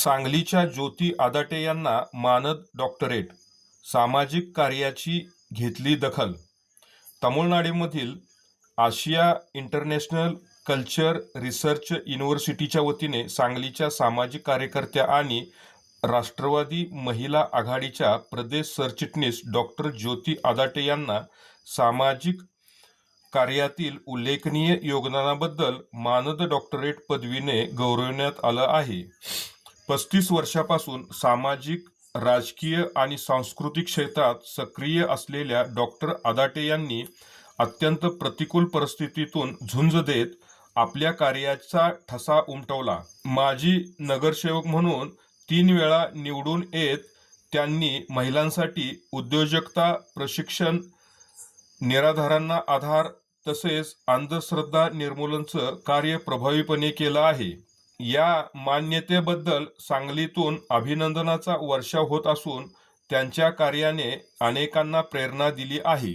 सांगलीच्या ज्योती आदाटे यांना मानद डॉक्टरेट. सामाजिक कार्याची घेतली दखल. तामिळनाडूमधील आशिया इंटरनॅशनल कल्चर रिसर्च युनिव्हर्सिटीच्या वतीने सांगलीच्या सामाजिक कार्यकर्त्या आणि राष्ट्रवादी महिला आघाडीच्या प्रदेश सरचिटणीस डॉक्टर ज्योती आदाटे यांना सामाजिक कार्यातील उल्लेखनीय योगदानाबद्दल मानद डॉक्टरेट पदवीने गौरवण्यात आलं आहे. पस्तीस वर्षापासून सामाजिक राजकीय आणि सांस्कृतिक क्षेत्रात सक्रिय असलेल्या डॉक्टर आदाटे यांनी अत्यंत प्रतिकूल परिस्थितीतून झुंज देत आपल्या कार्याचा ठसा उमटवला. माजी नगरसेवक म्हणून तीन वेळा निवडून येत त्यांनी महिलांसाठी उद्योजकता प्रशिक्षण निराधारांना आधार तसेच अंधश्रद्धा निर्मूलनचं कार्य प्रभावीपणे केलं आहे. या मान्यतेबद्दल सांगलीतून अभिनंदनाचा वर्षाव होत असून त्यांच्या कार्याने अनेकांना प्रेरणा दिली आहे.